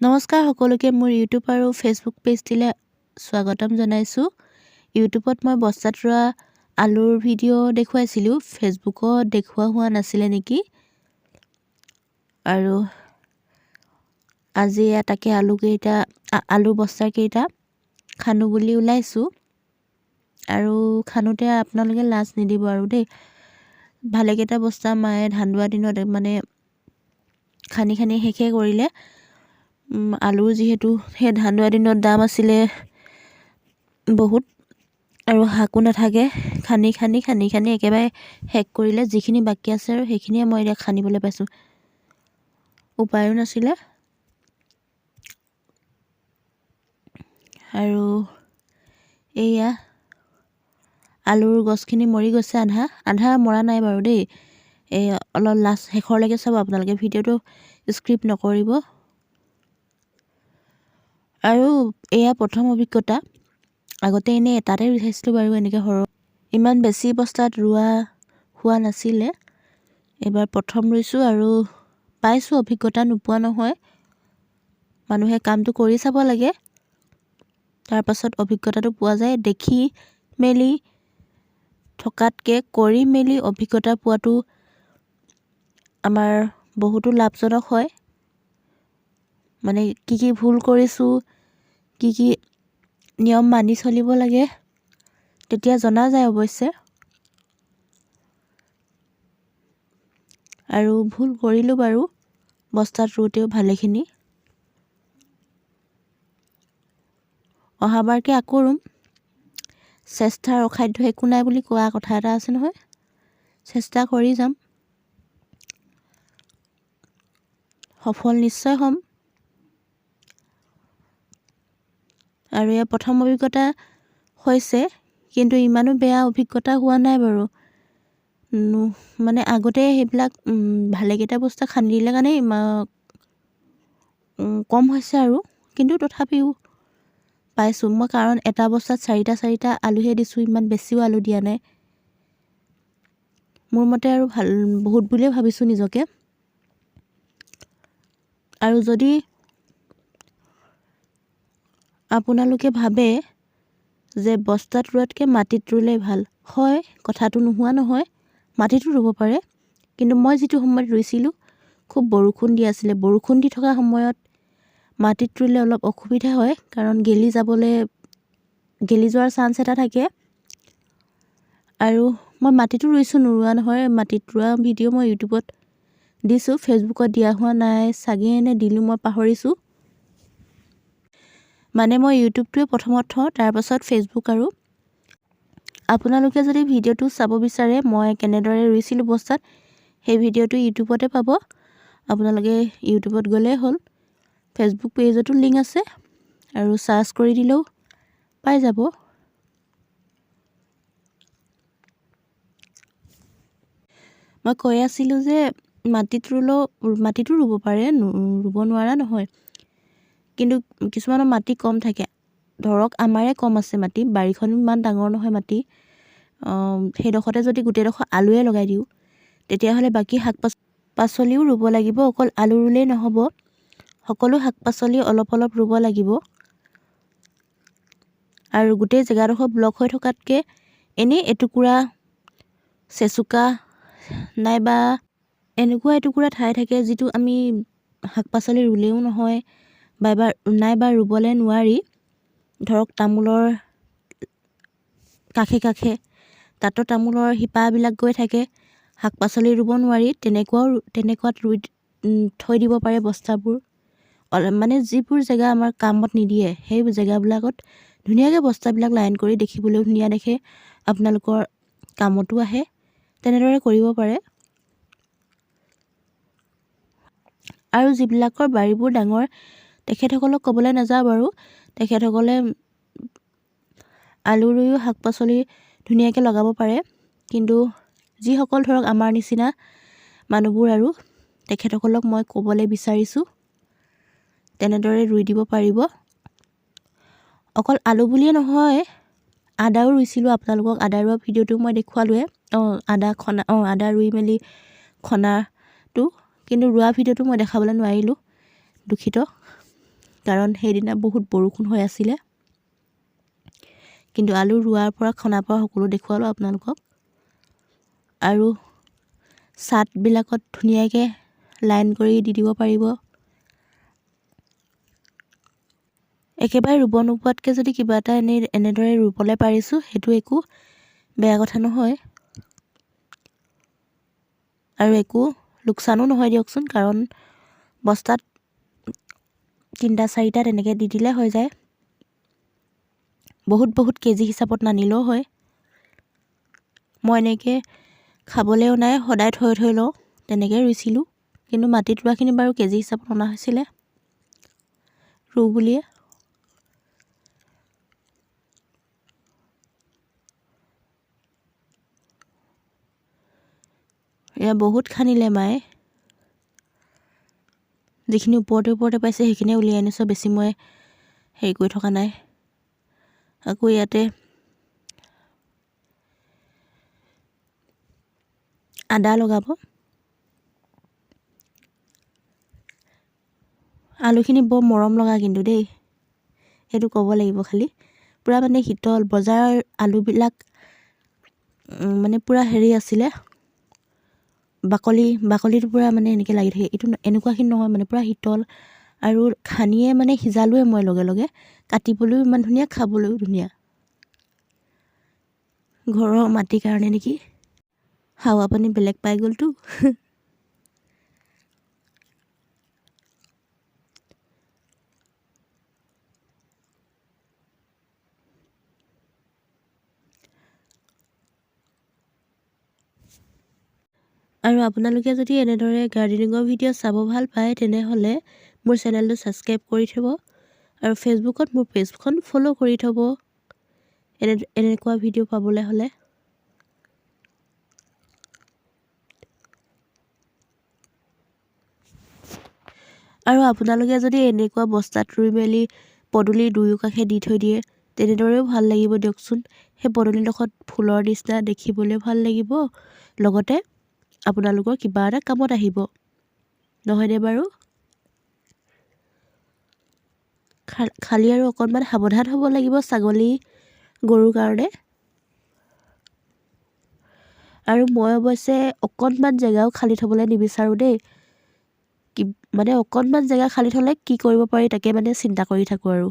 নমস্কাৰ সকলোকে মোৰ ইউটিউব আৰু ফেচবুক পেজটিলৈ স্বাগতম জনাইছোঁ। ইউটিউবত মই বস্তাত ৰোৱা আলুৰ ভিডিঅ' দেখুৱাইছিলোঁ ফেচবুকত দেখুওৱা হোৱা নাছিলে নেকি? আৰু আজি তাকে আলুকেইটা আলু বস্তাকেইটা খানো বুলি ওলাইছোঁ। আৰু খানোতে আপোনালোকে লাজ নিদিব আৰু দেই। ভালেকেইটা বস্তা মায়ে ধান দোৱা দিনত মানে খানি খানি শেষে কৰিলে। আলুৰ যিহেতু সেই ধান দোৱা দিনত দাম আছিলে বহুত আৰু শাকো নাথাকে। খান্দি খান্দি খান্দি খান্দি একেবাৰে শেষ কৰিলে যিখিনি বাকী আছে আৰু সেইখিনিয়ে মই এতিয়া খান্দিবলৈ পাইছোঁ। উপায়ো নাছিলে। আৰু এয়া আলুৰ গছখিনি মৰি গৈছে আধা। আধা মৰা নাই বাৰু দেই। এই অলপ লাষ্ট শেষৰলৈকে চাব আপোনালোকে ভিডিঅ'টো স্ক্ৰিপ্ট নকৰিব। আৰু এয়া প্ৰথম অভিজ্ঞতা। আগতে এনেই এটাতে ৰুই চাইছিলোঁ বাৰু এনেকৈ সৰহ ইমান বেছি বস্তাত ৰোৱা হোৱা নাছিলে। এইবাৰ প্ৰথম ৰুইছোঁ আৰু পাইছোঁ অভিজ্ঞতা নোপোৱা নহয়। মানুহে কামটো কৰি চাব লাগে। তাৰপাছত অভিজ্ঞতাটো পোৱা যায়। দেখি মেলি থকাতকৈ কৰি মেলি অভিজ্ঞতা পোৱাটো আমাৰ বহুতো লাভজনক হয়। মানে কি কি ভুল কৰিছোঁ কি কি নিয়ম মানি চলিব লাগে তেতিয়া জনা যায় অৱশ্যে। আৰু ভুল কৰিলোঁ বাৰু বস্তাত ৰুওঁতেও ভালেখিনি। অহাবাৰকৈ আকৌ ৰুম। চেষ্টাৰ অসাধ্য একো নাই বুলি কোৱা কথা এটা আছে নহয়। চেষ্টা কৰি যাম। সফল নিশ্চয় হ'ম। আৰু ইয়াৰ প্ৰথম অভিজ্ঞতা হৈছে কিন্তু ইমানো বেয়া অভিজ্ঞতা হোৱা নাই বাৰু। মানে আগতে সেইবিলাক ভালেকেইটা বস্তু খান্দি দিলে কাৰণে কম হৈছে আৰু। কিন্তু তথাপিও পাইছোঁ। মই কাৰণ এটা বস্তাত চাৰিটা চাৰিটা আলুহে দিছোঁ ইমান বেছিও আলু দিয়া নাই। মোৰ মতে আৰু ভাল বহুত বুলিয়ে ভাবিছোঁ নিজকে। আৰু যদি আপোনালোকে ভাবে যে বস্তাত ৰোৱাতকৈ মাটিত ৰুলে ভাল। হয় কথাটো নোহোৱা নহয়। মাটিতো ৰুব পাৰে। কিন্তু মই যিটো সময়ত ৰুইছিলোঁ খুব বৰষুণ দি আছিলে। বৰষুণ দি থকা সময়ত মাটিত ৰুলে অলপ অসুবিধা হয় কাৰণ গেলি যাবলৈ গেলি যোৱাৰ চান্স এটা থাকে। আৰু মই মাটিতো ৰুইছোঁ নোৰোৱা নহয়। মাটিত ৰোৱা ভিডিঅ' মই ইউটিউবত দিছোঁ ফেচবুকত দিয়া হোৱা নাই চাগে এনে দিলোঁ মই পাহৰিছোঁ। মানে মই ইউটিউবটোৱে প্ৰথমত থওঁ তাৰপাছত ফেচবুক আৰু। আপোনালোকে যদি ভিডিঅ'টো চাব বিচাৰে মই কেনেদৰে ৰুইছিলোঁ বস্তাত সেই ভিডিঅ'টো ইউটিউবতে পাব। আপোনালোকে ইউটিউবত গ'লেই হ'ল। ফেচবুক পেজতো লিংক আছে আৰু চাৰ্চ কৰি দিলেও পাই যাব। মই কৈ আছিলোঁ যে মাটিত ৰুলেও মাটিতো ৰুব পাৰে ৰুব নোৱাৰা নহয়। কিন্তু কিছুমানৰ মাটি কম থাকে। ধৰক আমাৰে কম আছে মাটি বাৰীখনো ইমান ডাঙৰ নহয় মাটি। সেইডোখৰতে যদি গোটেইডোখৰ আলুৱে লগাই দিওঁ তেতিয়াহ'লে বাকী শাক পাচ পাচলিও ৰুব লাগিব। অকল আলু ৰুলেই নহ'ব সকলো শাক পাচলি অলপ অলপ ৰুব লাগিব। আৰু গোটেই জেগাডোখৰ ব্লক হৈ থকাতকৈ এনেই এটুকুৰা চেচুকা নাইবা এনেকুৱা এটুকুৰা ঠাই থাকে যিটো আমি শাক পাচলি ৰুলেও নহয়। বা এবাৰ নাইবা ৰুবলৈ নোৱাৰি ধৰক তামোলৰ কাষে কাষে তাতো তামোলৰ শিপাবিলাক গৈ থাকে শাক পাচলি ৰুব নোৱাৰি তেনেকুৱাও তেনেকুৱাত ৰুই থৈ দিব পাৰে বস্তাবোৰ। মানে যিবোৰ জেগা আমাৰ কামত নিদিয়ে সেই জেগাবিলাকত ধুনীয়াকৈ বস্তাবিলাক লাইন কৰি দেখিবলৈও ধুনীয়া দেখে আপোনালোকৰ কামতো আহে তেনেদৰে কৰিব পাৰে। আৰু যিবিলাকৰ বাৰীবোৰ ডাঙৰ তেখেতসকলক ক'বলৈ নাযাওঁ বাৰু। তেখেতসকলে আলু ৰুইও শাক পাচলি ধুনীয়াকৈ লগাব পাৰে। কিন্তু যিসকল ধৰক আমাৰ নিচিনা মানুহবোৰ আৰু তেখেতসকলক মই ক'বলৈ বিচাৰিছোঁ তেনেদৰে ৰুই দিব পাৰিব। অকল আলু বুলিয়ে নহয় আদাও ৰুইছিলোঁ। আপোনালোকক আদা ৰোৱা ভিডিঅ'টো মই দেখুৱালোৱে অঁ আদা খনা অঁ আদা ৰুই মেলি খনাটো। কিন্তু ৰোৱা ভিডিঅ'টো মই দেখাবলৈ নোৱাৰিলোঁ দুখিত। কাৰণ সেইদিনা বহুত বৰষুণ হৈ আছিলে। কিন্তু আলু ৰোৱাৰ পৰা খনাৰ পৰা সকলো দেখুৱালোঁ আপোনালোকক। আৰু চাটবিলাকত ধুনীয়াকৈ লাইন কৰি দি দিব পাৰিব। একেবাৰে ৰুব নোপোৱাতকৈ যদি কিবা এটা এনেই এনেদৰে ৰুবলৈ পাৰিছোঁ সেইটো একো বেয়া কথা নহয়। আৰু একো লোকচানো নহয় দিয়কচোন কাৰণ বস্তাত তিনিটা চাৰিটা তেনেকৈ দি দিলে হৈ যায়। বহুত বহুত কেজি হিচাপত নানিলেও হয়। মই এনেকৈ খাবলৈও নাই সদায় থৈ থৈ লওঁ তেনেকৈ ৰুইছিলোঁ। কিন্তু মাটিত ৰোৱাখিনি বাৰু কেজি হিচাপত অনা হৈছিলে। ৰুওঁ বুলিয়ে। এয়া বহুত খান্দিলে মায়ে। যিখিনি ওপৰতে ওপৰতে পাইছে সেইখিনিয়ে উলিয়াই আনিছোঁ। বেছি মই হেৰি কৰি থকা নাই। আকৌ ইয়াতে আদা লগাব। আলুখিনি বৰ মৰম লগা কিন্তু দেই। সেইটো ক'ব লাগিব খালি। পূৰা মানে শীতল বজাৰৰ আলুবিলাক মানে পূৰা হেৰি আছিলে। বাকলি বাকলিটো পূৰা মানে এনেকৈ লাগি থাকে। এইটো এনেকুৱাখিনি নহয় মানে পূৰা শীতল আৰু খানিয়ে মানে সিজালোৱে মই লগে লগে। কাটিবলৈও ইমান ধুনীয়া খাবলৈও ধুনীয়া। ঘৰৰ মাটিৰ কাৰণে নেকি? হাৱা পানী বেলেগ পাই গ'লতো। আৰু আপোনালোকে যদি এনেদৰে গাৰ্ডেনিঙৰ ভিডিঅ' চাব ভাল পায় তেনেহ'লে মোৰ চেনেলটো ছাবস্ক্ৰাইব কৰি থ'ব আৰু ফেচবুকত মোৰ পেজখন ফ'ল' কৰি থ'ব। এনে এনেকুৱা ভিডিঅ' পাবলৈ হ'লে। আৰু আপোনালোকে যদি এনেকুৱা বস্তাত ৰুই মেলি পদূলিৰ দুয়ো কাষে দি থৈ দিয়ে তেনেদৰেও ভাল লাগিব দিয়কচোন। সেই পদূলিডোখৰত ফুলৰ নিচিনা দেখিবলৈ ভাল লাগিব। লগতে আপোনালোকৰ কিবা এটা কামত আহিব। নহয়নে বাৰু? খালী আৰু অকণমান সাৱধান হ'ব লাগিব ছাগলী গৰুৰ কাৰণে। আৰু মই অৱশ্যে অকণমান জেগাও খালী থ'বলৈ নিবিচাৰোঁ দেই। কি মানে অকণমান জেগা খালী থ'লে কি কৰিব পাৰি তাকে মানে চিন্তা কৰি থাকোঁ আৰু।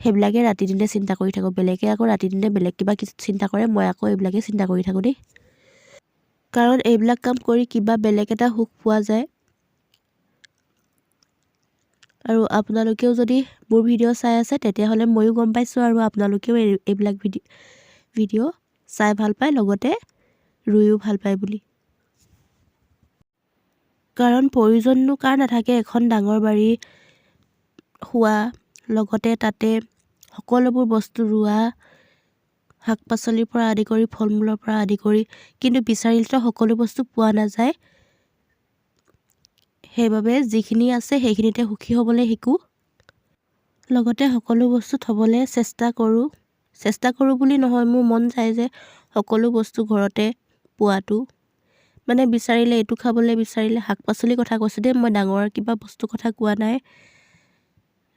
সেইবিলাকে ৰাতি দিনে চিন্তা কৰি থাকোঁ। বেলেগে আকৌ ৰাতি দিনে বেলেগ কিবা চিন্তা কৰে মই আকৌ এইবিলাকে চিন্তা কৰি থাকোঁ দেই। কাৰণ এইবিলাক কাম কৰি কিবা বেলেগ এটা সুখ পোৱা যায়। আৰু আপোনালোকেও যদি মোৰ ভিডিঅ' চাই আছে তেতিয়াহ'লে ময়ো গম পাইছোঁ আৰু আপোনালোকেও এইবিলাক ভিডিঅ' ভিডিঅ' চাই ভাল পায় লগতে ৰুইও ভাল পায় বুলি। কাৰণ প্ৰয়োজননো কাৰ নাথাকে এখন ডাঙৰ বাৰী শোৱা লগতে তাতে সকলোবোৰ বস্তু ৰোৱা শাক পাচলিৰ পৰা আদি কৰি ফল মূলৰ পৰা আদি কৰি কিন্তু বিচাৰিলেতো সকলো বস্তু পোৱা নাযায়। সেইবাবে যিখিনি আছে সেইখিনিতে সুখী হ'বলৈ শিকোঁ। লগতে সকলো বস্তু থ'বলৈ চেষ্টা কৰোঁ। চেষ্টা কৰোঁ বুলি নহয় মোৰ মন যায় যে সকলো বস্তু ঘৰতে পোৱাটো। মানে বিচাৰিলে এইটো খাবলৈ বিচাৰিলে শাক পাচলিৰ কথা কৈছোঁ দেই মই ডাঙৰ কিবা বস্তুৰ কথা কোৱা নাই।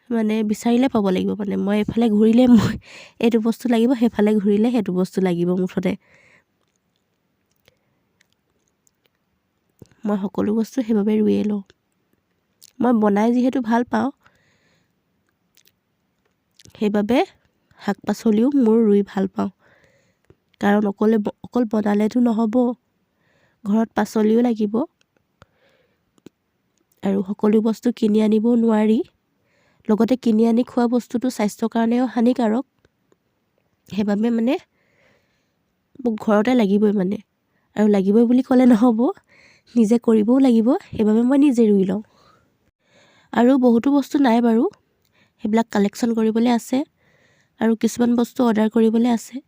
মানে বিচাৰিলে পাব লাগিব মানে। মই এইফালে ঘূৰিলে মই এইটো বস্তু লাগিব সেইফালে ঘূৰিলে সেইটো বস্তু লাগিব মুঠতে। মই সকলো বস্তু সেইবাবে ৰুয়ে লওঁ। মই বনাই যিহেতু ভাল পাওঁ সেইবাবে শাক পাচলিও মোৰ ৰুই ভাল পাওঁ। কাৰণ অকলে অকল বনালেতো নহ'ব। ঘৰত পাচলিও লাগিব। আৰু সকলো বস্তু কিনি আনিবও নোৱাৰি। লগতে কিনি আনি খোৱা বস্তুটো স্বাস্থ্যৰ কাৰণেও হানিকাৰক। সেইবাবে মানে মোক ঘৰতে লাগিবই মানে। আৰু লাগিবই বুলি ক'লে নহ'ব নিজে কৰিবও লাগিব সেইবাবে মই নিজে ৰুই লওঁ। আৰু বহুতো বস্তু নাই বাৰু। সেইবিলাক কালেকশ্যন কৰিবলৈ আছে আৰু কিছুমান বস্তু অৰ্ডাৰ কৰিবলৈ আছে।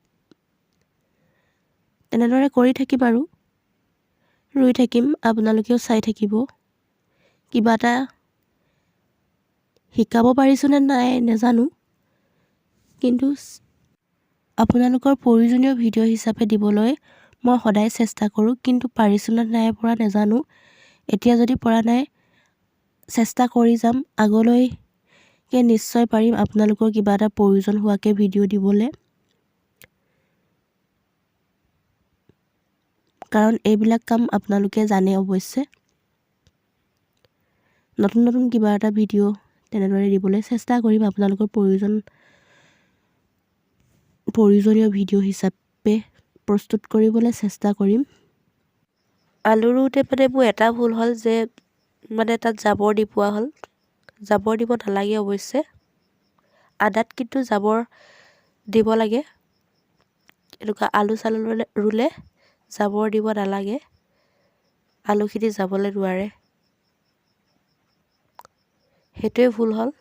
তেনেদৰে কৰি থাকিম আৰু। ৰুই থাকিম আপোনালোকেও চাই থাকিব। কিবা এটা শিকাব পাৰিছোঁনে নাই নাজানো। কিন্তু আপোনালোকৰ প্ৰয়োজনীয় ভিডিঅ' হিচাপে দিবলৈ মই সদায় চেষ্টা কৰোঁ কিন্তু পাৰিছোঁনে নাই পৰা নাজানো। এতিয়া যদি পৰা নাই চেষ্টা কৰি যাম। আগলৈ কে নিশ্চয় পাৰিম আপোনালোকৰ কিবা এটা প্ৰয়োজন হোৱাকৈ ভিডিঅ' দিবলৈ। কাৰণ এইবিলাক কাম আপোনালোকে জানে অৱশ্যে। নতুন নতুন কিবা এটা ভিডিঅ' তেনেদৰে দিবলৈ চেষ্টা কৰিম। আপোনালোকৰ প্ৰয়োজন প্ৰয়োজনীয় ভিডিঅ' হিচাপে প্ৰস্তুত কৰিবলৈ চেষ্টা কৰিম। আলু ৰুওঁতে মানে মোৰ এটা ভুল হ'ল যে মানে তাত জাবৰ দি পোৱা হ'ল। জাবৰ দিব নালাগে অৱশ্যে। আদাত কিন্তু জাবৰ দিব লাগে। এনেকুৱা আলু চালু ৰুলে জাবৰ দিব নালাগে। আলুখিনি যাবলৈ নোৱাৰে। সেইটোৱে ভুল হ'ল।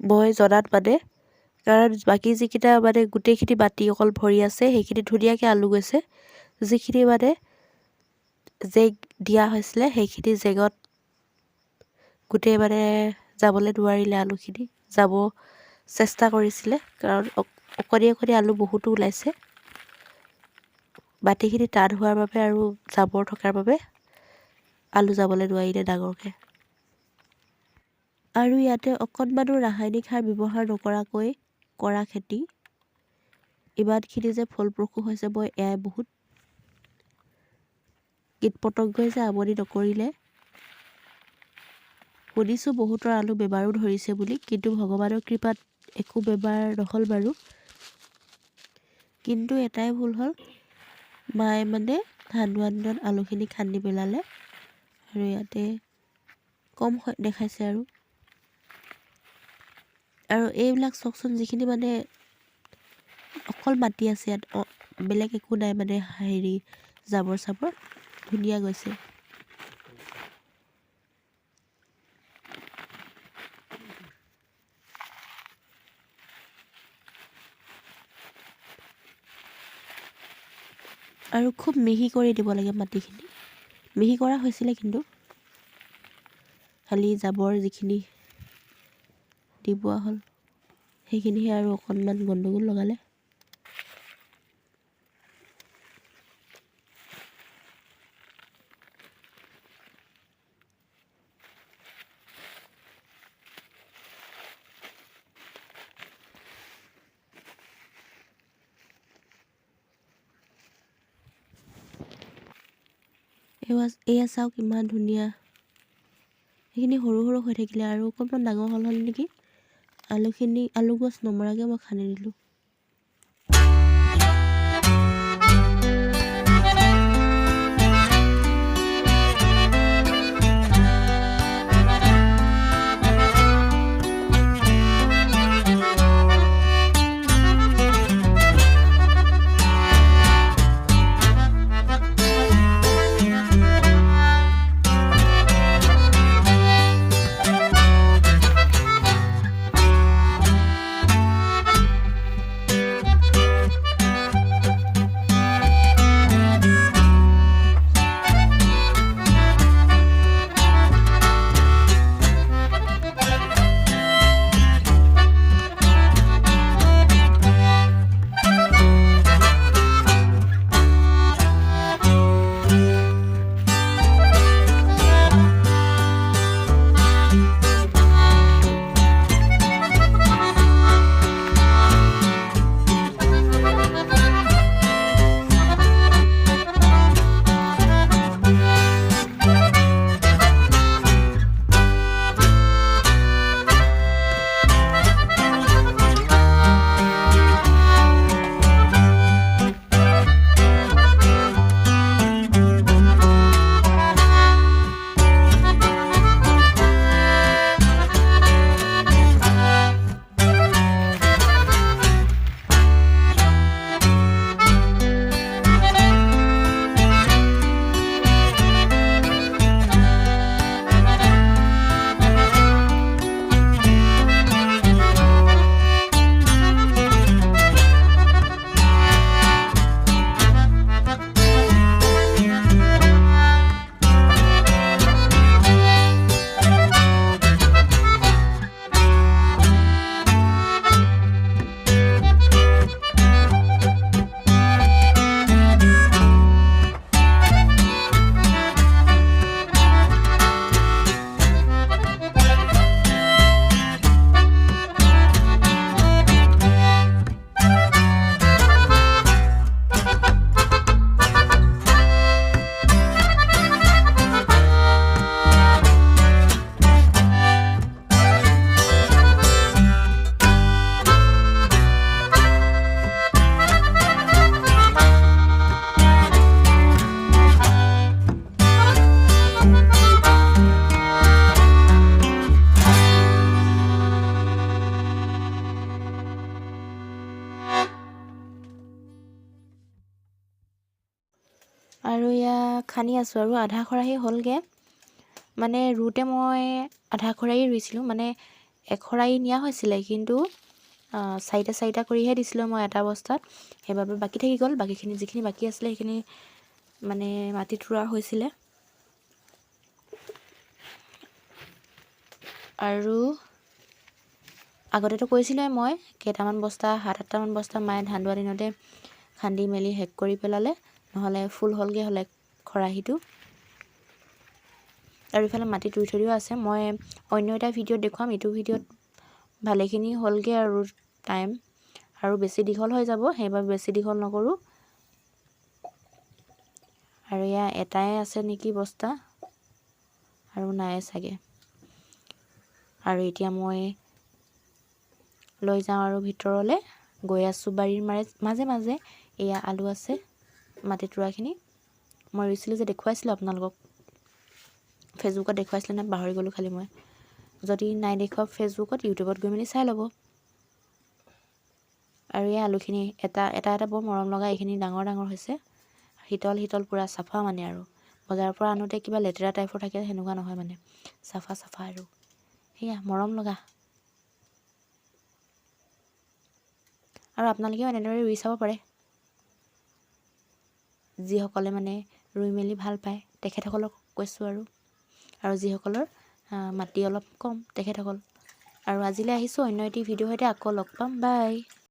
মই জনাত মানে কাৰণ বাকী যিকেইটা মানে গোটেইখিনি মাটি অকল ভৰি আছে, সেইখিনি ধুনীয়াকৈ আলু গৈছে। যিখিনি মানে জেক দিয়া হৈছিলে, সেইখিনি জেগত গোটেই মানে যাবলৈ নোৱাৰিলে আলুখিনি, যাব চেষ্টা কৰিছিলে, কাৰণ অকণি অকণি আলু বহুতো ওলাইছে। মাটিখিনি টান হোৱাৰ বাবে আৰু জাবৰ থকাৰ বাবে আলু যাবলৈ নোৱাৰিলে ডাঙৰকৈ। আৰু ইয়াতে অকণমানো ৰাসায়নিক সাৰ ব্যৱহাৰ নকৰাকৈ কৰা খেতি। ইমানখিনি যে ফলপ্ৰসূ হৈছে মই এয়াই বহুত। কীট পতংগই যে আমনি নকৰিলে। শুনিছোঁ বহুতৰ আলু বেমাৰো ধৰিছে বুলি কিন্তু ভগৱানৰ কৃপাত একো বেমাৰ নহ'ল বাৰু। কিন্তু এটাই ভুল হ'ল মায়ে মানে ধান দোৱা দিনত আলুখিনি খান্দি পেলালে আৰু ইয়াতে কম দেখাইছে আৰু। আৰু এইবিলাক চাওকচোন যিখিনি মানে অকল মাটি আছে ইয়াত বেলেগ একো নাই মানে হেৰি জাবৰ চাবৰ ধুনীয়া গৈছে। আৰু খুব মিহি কৰি দিব লাগে মাটিখিনি। মিহি কৰা হৈছিলে কিন্তু। খালি জাবৰ যিখিনি দি পোৱা হ'ল সেইখিনিহে আৰু অকণমান গণ্ডগোল লগালে। এয়া এয়া চাওক ইমান ধুনীয়া। সেইখিনি সৰু সৰু হৈ থাকিলে আৰু অকণমান ডাঙৰ হ'ল হ'ল নেকি? আলুখিনি আলু গছ নমৰাকৈ মই খান্দি দিলোঁ। খান্দি আছোঁ আৰু আধা খৰাহি হ'লগৈ। মানে ৰুওঁতে মই আধা খৰাহি ৰুইছিলোঁ মানে এখৰাহি নিয়া হৈছিলে কিন্তু চাৰিটা চাৰিটা কৰিহে দিছিলোঁ মই এটা বস্তাত সেইবাবে বাকী থাকি গ'ল বাকীখিনি যিখিনি বাকী আছিলে সেইখিনি মানে মাটিত ৰোৱা হৈছিলে। আৰু আগতেতো কৈছিলোঁৱে মই কেইটামান বস্তা সাত আঠটামান বস্তা মায়ে ধান দোৱা দিনতে খান্দি মেলি শেষ কৰি পেলালে নহ'লে ফুল হ'লগৈ হ'লে খৰাহিটো। আৰু ইফালে মাটিত ৰুই থৈ আছে। মই অন্য এটা ভিডিঅ'ত দেখুৱাম। এইটো ভিডিঅ'ত ভালেখিনি হ'লগৈ আৰু টাইম আৰু বেছি দীঘল হৈ যাব সেইবাবে বেছি দীঘল নকৰোঁ। আৰু এয়া এটাই আছে নেকি বস্তা? আৰু নাই চাগে। আৰু এতিয়া মই লৈ যাওঁ আৰু ভিতৰলৈ। গৈ আছোঁ বাৰীৰ মাৰে মাজে মাজে এয়া আলু আছে মাটিত ৰোৱাখিনি। মই ৰুইছিলোঁ যে দেখুৱাইছিলোঁ আপোনালোকক। ফেচবুকত দেখুৱাইছিলোঁ নে পাহৰি গ'লোঁ খালি মই। যদি নাই দেখুওৱা ফেচবুকত ইউটিউবত গৈ মেলি চাই ল'ব। আৰু এই আলুখিনি এটা এটা এটা বৰ মৰম লগা এইখিনি ডাঙৰ ডাঙৰ হৈছে। শীতল শীতল পূৰা চাফা মানে আৰু। বজাৰৰ পৰা আনোতে কিবা লেতেৰা টাইপৰ থাকে সেনেকুৱা নহয় মানে। চাফা চাফা আৰু। সেয়া মৰম লগা। আৰু আপোনালোকেও এনেদৰে ৰুই চাব পাৰে। যিসকলে মানে ৰুই মেলি ভাল পায়। তেখেতসকলক কৈছোঁ আৰু। আৰু যিসকলৰ মাটি অলপ কম তেখেতসকল। আৰু আজিলৈ আহিছোঁ। অন্য এটি ভিডিঅ' সৈতে আকৌ লগ পাম। বাই।